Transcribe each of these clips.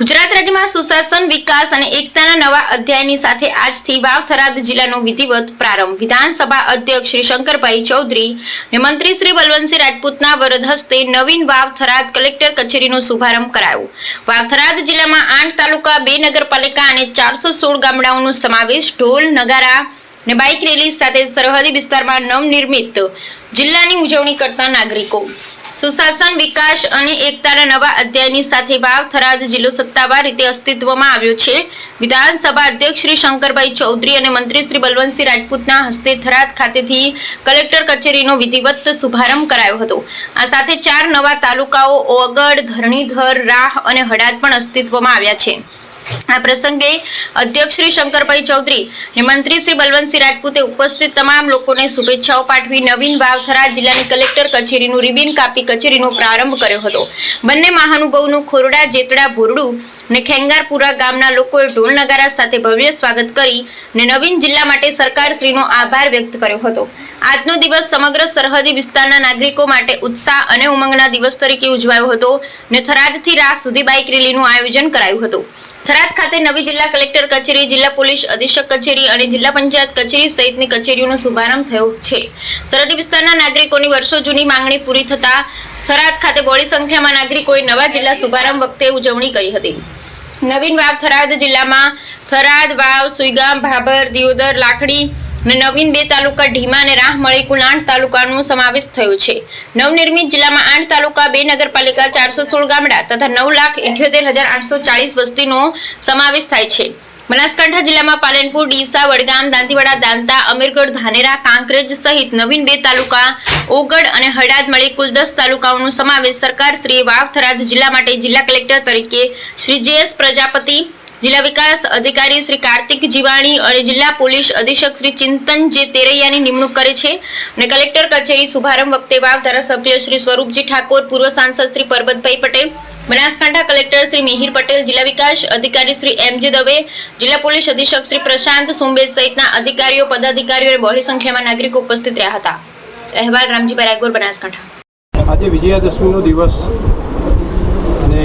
ગુજરાત રાજ્યમાં સુશાસન, વિકાસ અને એકતાના નવા અધ્યાયની સાથે આજથી વાવ થરાદ જિલ્લાનો વિધિવત પ્રારંભ. વિધાનસભા અધ્યક્ષ શ્રી શંકરભાઈ ચૌધરી અને મંત્રી શ્રી બલવંતસિંહ રાજપૂતના વરદ હસ્તે નવીન વાવ થરાદ કલેક્ટર કચેરીનો શુભારંભ કરાયો. વાવ થરાદ જિલ્લામાં આઠ તાલુકા, બે નગરપાલિકા અને ચારસો સોળ ગામડાઓનો સમાવેશ ઢોલ, નગારા અને બાઇક રેલી સાથે સરહદી વિસ્તારમાં નવનિર્મિત જિલ્લાની ઉજવણી કરતા નાગરિકો. સુશાસન, વિકાસ અને એકતાના નવા અધ્યાયની સાથે વાવ થરાદ જિલ્લો સત્તાવાર રીતે અસ્તિત્વમાં આવ્યો છે. વિધાનસભા અધ્યક્ષ શ્રી શંકરભાઈ ચૌધરી અને મંત્રી શ્રી બલવંતસિંહ રાજપૂતના હસ્તે થરાદ ખાતેથી કલેક્ટર કચેરીનો વિધિવત શુભારંભ કરાયો હતો. આ સાથે ચાર નવા તાલુકાઓ ઓગડ ધરણીધર, રાહ અને હડાદ પણ અસ્તિત્વમાં આવ્યા છે. આ પ્રસંગે અધ્યક્ષ શ્રી શંકરભાઈ ચૌધરી અને મંત્રી શ્રી બલવંતસિંહ રાજપૂતે ઉપસ્થિત તમામ લોકોને શુભેચ્છાઓ પાઠવી નવીન વાવથરા જિલ્લાની કલેક્ટર કચેરીનું રિબિન કાપી કચેરીનો પ્રારંભ કર્યો હતો. બંને મહાનુભવનું ખોરડા, જેતડા, ભુરડું અને ખેંગારપુરા ગામના લોકોએ ઢોલ નગારા સાથે ભવ્ય સ્વાગત કરી અને નવીન જિલ્લા માટે સરકારશ્રીનો આભાર વ્યક્ત કર્યો હતો. આજનો દિવસ સમગ્ર સરહદી વિસ્તારના નાગરિકો માટે ઉત્સાહ અને ઉમંગના દિવસ તરીકે ઉજવાયો હતો અને થરાદથી રાહ સુધી બાઇક રેલીનું આયોજન કરાયું હતું. થરાદ ખાતે નવી જિલ્લા કલેક્ટર કચેરી, જિલ્લા પોલીસ અધિક્ષક કચેરી અને જિલ્લા પંચાયત કચેરી સહિતની કચેરીઓનો શુભારંભ થયો છે. સરહદી વિસ્તારના નાગરિકોની વર્ષો જૂની માંગણી પૂરી થતા થરાદ ખાતે બોડી સંખ્યામાં નાગરિકોએ નવા જિલ્લા શુભારંભ વખતે ઉજવણી કરી હતી. નવીન વાવ થરાદ જિલ્લામાં થરાદ વાવ, સુઈગામ, ભાભર, દિયોદર લાખડી અને નવીન બે તાલુકા ઢીમા અને રાહ મળી કુલ આઠ તાલુકાનો સમાવેશ થયો છે. નવનિર્મિત જિલ્લામાં આઠ તાલુકા, બે નગરપાલિકા, ચારસો સોળ ગામડા તથા નવ લાખ ઇઠ્યોતેર હજાર આઠસો ચાળીસ વસ્તીનો સમાવેશ થાય છે. બનાસકાંઠા જિલ્લામાં પાલનપુર, ડીસા, વડગામ, દાંતીવાડા, દાંતા, અમીરગઢ, ધાનેરા, કાંકરેજ સહિત નવીન બે તાલુકા ઓગડ અને હડાદ મળી કુલ દસ તાલુકાઓનો સમાવેશ સરકાર શ્રી વાવ થરાદ જિલ્લા માટે જિલ્લા કલેક્ટર તરીકે શ્રી જે પ્રજાપતિ જિલ્લા વિકાસ અધિકારી શ્રી કાર્તિક જીવાણી અને જિલ્લા પોલીસ અધિક્ષક શ્રી ચિંતન જે તેરૈયાની નિમણૂક કરે છે અને કલેક્ટર કચેરી શુભારંભ વખતે વાવ ધારાસભ્ય શ્રી સ્વરૂપજી ઠાકોર, પૂર્વ સાંસદ શ્રી પરબતભાઈ પટેલ, બનાસકાંઠા કલેક્ટર શ્રી મિહિર પટેલ, જિલ્લા વિકાસ અધિકારી શ્રી એમ જે દવે, જિલ્લા પોલીસ અધિક્ષક શ્રી પ્રશાંત સુંબે સહિતના અધિકારીઓ, પદાધિકારીઓ અને બહોળી સંખ્યામાં નાગરિકો ઉપસ્થિત રહ્યા હતા. અહેવાલ રામજીભાઈ રાગોર બનાસકાંઠા. આજે વિજયાદશમીનો દિવસ અને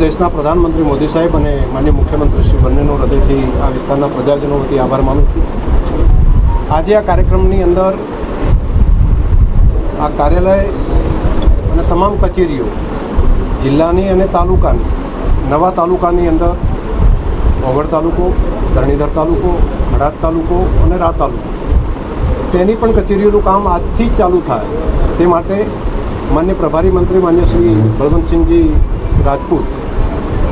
દેશના પ્રધાનમંત્રી મોદી સાહેબ અને માન્ય મુખ્યમંત્રી શ્રી બંનેનો હૃદયથી આ વિસ્તારના પ્રજાજનો વતી આભાર માનું છું. આજે આ કાર્યક્રમની અંદર આ કાર્યાલય અને તમામ કચેરીઓ, જિલ્લાની અને તાલુકાની, નવા તાલુકાની અંદર ઓવડ તાલુકો, ધરણીધર તાલુકો હડાદ તાલુકો અને રા તાલુકો. તેની પણ કચેરીઓનું કામ આજથી જ ચાલુ થાય. તે માટે માન્ય પ્રભારી મંત્રી માન્ય શ્રી બળવંતસિંહજી રાજપૂત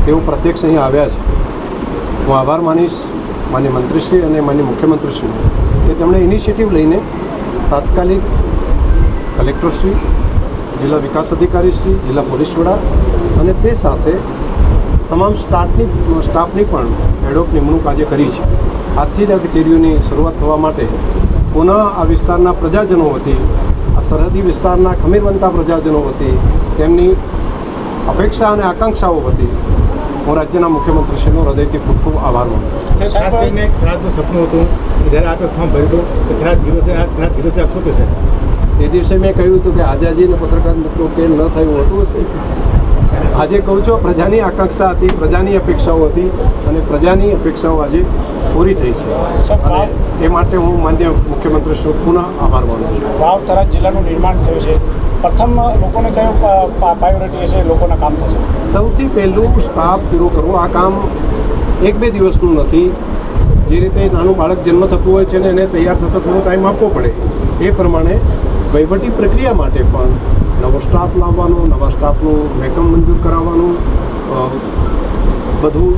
તેઓ પ્રત્યક્ષ અહીં આવ્યા છે. હું આભાર માનીશ માન્ય મંત્રીશ્રી અને માન્ય મુખ્યમંત્રીશ્રી કે તેમણે ઇનિશિયેટિવ લઈને તાત્કાલિક કલેક્ટરશ્રી, જિલ્લા વિકાસ અધિકારીશ્રી, જિલ્લા પોલીસ વડા અને તે સાથે તમામ સ્ટાફની સ્ટાફની પણ એડોપ નિમણૂક આજે કરી છે. આજથી જ આ કચેરીઓની શરૂઆત થવા માટે પુનઃ આ વિસ્તારના પ્રજાજનો વતી, આ સરહદી વિસ્તારના ખમીરવંતા પ્રજાજનો વતી તેમની અપેક્ષા અને આકાંક્ષાઓ વતી હું રાજ્યના મુખ્યમંત્રીશ્રીનો હૃદયથી ખૂબ ખૂબ આભાર માનું. સાહેબ ખાસ કરીને ખરાજનું સપનું હતું કે જ્યારે આપે ફોર્મ ભર્યું હતું કે ખરાજ દિવસે આ થરાદ દિવસે આપ શું કહેશે તે દિવસે મેં કહ્યું હતું કે આઝાદીને પત્રકાર મિત્રો કે ન થયું હતું હશે આજે કહું છું પ્રજાની આકાંક્ષા હતી પ્રજાની અપેક્ષાઓ હતી અને પ્રજાની અપેક્ષાઓ આજે પૂરી થઈ છે. અને એ માટે હું માન્ય મુખ્યમંત્રી શ્રી પુનઃ આભાર માનું છું. વાવ થરાદ જિલ્લાનું નિર્માણ થયું છે. પ્રથમ લોકોને કયો પ્રાયોરિટી હશે? લોકોના કામ થશે. સૌથી પહેલું સ્ટાફ પૂરો કરવો. આ કામ એક બે દિવસનું નથી. જે રીતે નાનું બાળક જન્મ થતું હોય છે ને એને તૈયાર થતાં થોડો ટાઈમ આપવો પડે. એ પ્રમાણે વહીવટી પ્રક્રિયા માટે પણ નવો સ્ટાફ લાવવાનો, નવા સ્ટાફનું વેકમ મંજૂર કરાવવાનું બધું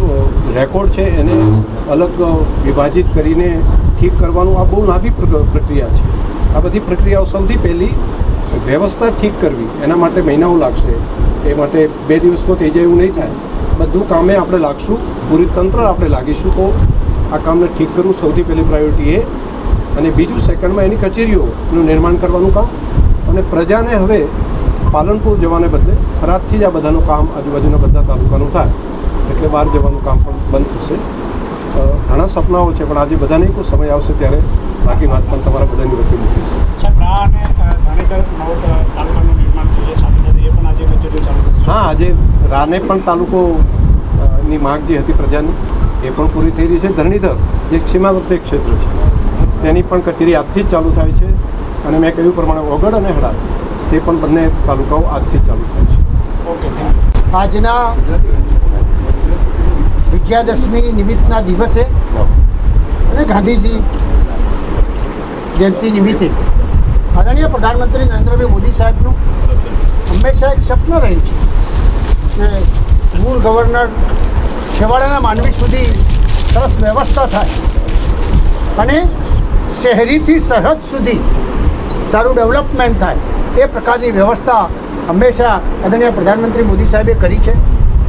રેકોર્ડ છે એને અલગ વિભાજિત કરીને ઠીક કરવાનું આ બહુ લાંબી પ્ર- પ્રક્રિયા છે. આ બધી પ્રક્રિયાઓ સૌથી પહેલી વ્યવસ્થા ઠીક કરવી, એના માટે મહિનાઓ લાગશે. એ માટે બે દિવસમાં થઈ જાય એવું નહીં થાય. બધું કામે આપણે લાગશું, પૂરી તંત્ર આપણે લાગીશું તો આ કામને ઠીક કરવું સૌથી પહેલી પ્રાયોરિટી એ. અને બીજું સેકન્ડમાં એની કચેરીઓનું નિર્માણ કરવાનું કામ. અને પ્રજાને હવે પાલનપુર જવાને બદલે થરાદથી જ આ બધાનું કામ આજુબાજુના બધા તાલુકાનું થાય. એટલે બહાર જવાનું કામ પણ બંધ થશે. ઘણા સપનાઓ છે પણ આજે બધાને કોઈ સમય આવશે ત્યારે બાકી વાત પણ તમારા બધાની વચ્ચે મૂકીશ તાલુકાનું હા આજે રાને પણ તાલુકો માગની માંગ જે હતી પ્રજાની એ પણ પૂરી થઈ રહી છે. ધરણીધર જે સીમાવર્તી ક્ષેત્ર છે તેની પણ કચેરી આજથી જ ચાલુ થાય છે. અને મેં કહ્યું પ્રમાણે ઓગળ અને હડાદ તે પણ બંને તાલુકાઓ આજથી ચાલુ થાય છે. ઓકે આજના વિજયાદશમી નિમિત્તના દિવસે અને ગાંધીજી જયંતિ નિમિત્તે આદરણીય પ્રધાનમંત્રી નરેન્દ્રભાઈ મોદી સાહેબનું હંમેશા એક સ્વપ્ન રહ્યું છે કે મૂળ ગવર્નર છેવાડાના માનવી સુધી સરસ વ્યવસ્થા થાય અને શહેરીથી સરહદ સુધી સારું ડેવલપમેન્ટ થાય. એ પ્રકારની વ્યવસ્થા હંમેશા આદરણીય પ્રધાનમંત્રી મોદી સાહેબે કરી છે.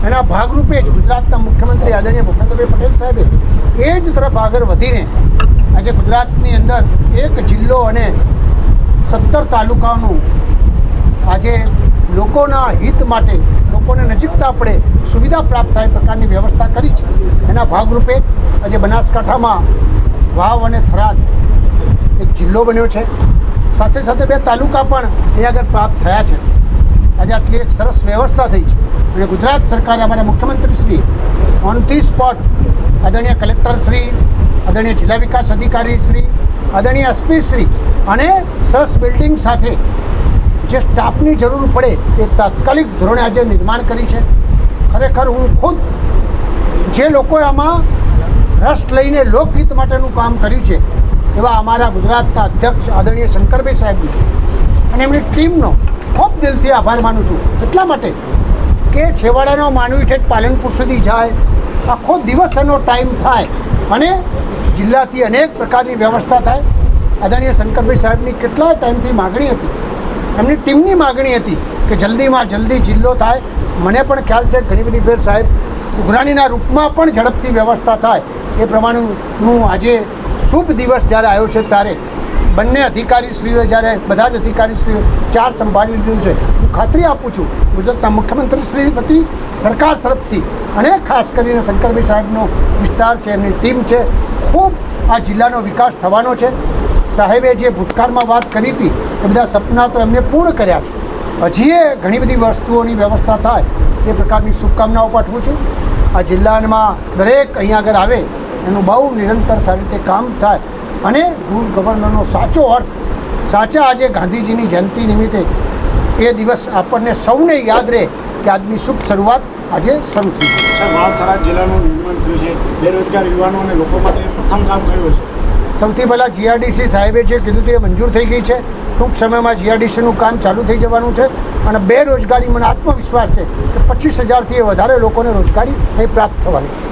એના ભાગરૂપે જ ગુજરાતના મુખ્યમંત્રી આદરણીય ભૂપેન્દ્રભાઈ પટેલ સાહેબે એ જ તરફ આગળ વધીને આજે ગુજરાતની અંદર એક જિલ્લો અને સત્તર તાલુકાઓનું આજે લોકોના હિત માટે લોકોને નજીકતા પડે સુવિધા પ્રાપ્ત થાય પ્રકારની વ્યવસ્થા કરી છે. એના ભાગરૂપે આજે બનાસકાંઠામાં વાવ અને થરાદ એક જિલ્લો બન્યો છે. સાથે સાથે બે તાલુકા પણ અહીંયા આગળ પ્રાપ્ત થયા છે. આજે આટલી એક સરસ વ્યવસ્થા થઈ છે. અને ગુજરાત સરકારે અમારા મુખ્યમંત્રી શ્રી ઓન ધી સ્પોટ આદરણીય કલેક્ટર શ્રી આદરણીય જિલ્લા વિકાસ અધિકારી શ્રી આદરણીય એસપી શ્રી અને સરસ બિલ્ડિંગ સાથે જે સ્ટાફની જરૂર પડે એ તાત્કાલિક ધોરણે આજે નિર્માણ કરી છે. ખરેખર હું ખુદ જે લોકોએ આમાં રસ લઈને લોકહિત માટેનું કામ કર્યું છે એવા અમારા ગુજરાતના અધ્યક્ષ આદરણીય શંકરભાઈ સાહેબનો. અને એમની ટીમનો ખૂબ દિલથી આભાર માનું છું. એટલા માટે કે છેવાડાનો માનવી ઠેઠ પાલનપુર સુધી જાય, આખો દિવસ એનો ટાઈમ થાય અને જિલ્લાથી અનેક પ્રકારની વ્યવસ્થા થાય. આદરણીય શંકરભાઈ સાહેબની કેટલા ટાઈમથી માગણી હતી. એમની ટીમની માગણી હતી કે જલ્દીમાં જલ્દી જિલ્લો થાય. મને પણ ખ્યાલ છે ઘણી બધી ફેર સાહેબ, ઉઘરાણીના રૂપમાં પણ ઝડપથી વ્યવસ્થા થાય. એ પ્રમાણેનું આજે શુભ દિવસ જ્યારે આવ્યો છે, ત્યારે બંને અધિકારીશ્રીઓએ જ્યારે, બધા જ અધિકારીશ્રીઓ ચાર સંભાળી લીધું છે. હું ખાતરી આપું છું, ગુજરાતના મુખ્યમંત્રી શ્રી વતી સરકાર તરફથી અને ખાસ કરીને શંકરભાઈ સાહેબનો વિસ્તાર છે, એમની ટીમ છે, ખૂબ આ જિલ્લાનો વિકાસ થવાનો છે. સાહેબે જે ભૂતકાળમાં વાત કરી હતી, એ બધા સપના તો એમને પૂર્ણ કર્યા છે. હજી એ ઘણી બધી વસ્તુઓની વ્યવસ્થા થાય, એ પ્રકારની શુભકામનાઓ પાઠવું છું. આ જિલ્લામાં દરેક અહીંયા આગળ આવે એનું બહુ નિરંતર સારી રીતે કામ થાય. અને ગુડ ગવર્નરનો સાચો અર્થ સાચા આજે ગાંધીજીની જયંતિ નિમિત્તે એ દિવસ આપણને સૌને યાદ રહે કે આજની શુભ શરૂઆત આજે શરૂ થઈ છે વાવ જિલ્લાનું નિર્માણ થયું છે. બેરોજગાર યુવાનો અને લોકો માટે પ્રથમ કામ કર્યું છે સૌથી પહેલાં જીઆરડીસી સાહેબે જે કીધું તે મંજૂર થઈ ગઈ છે. ટૂંક સમયમાં જીઆરડીસીનું કામ ચાલુ થઈ જવાનું છે અને બેરોજગારી મને આત્મવિશ્વાસ છે કે પચીસ હજારથી વધારે લોકોને રોજગારી અહીં પ્રાપ્ત થવાની છે.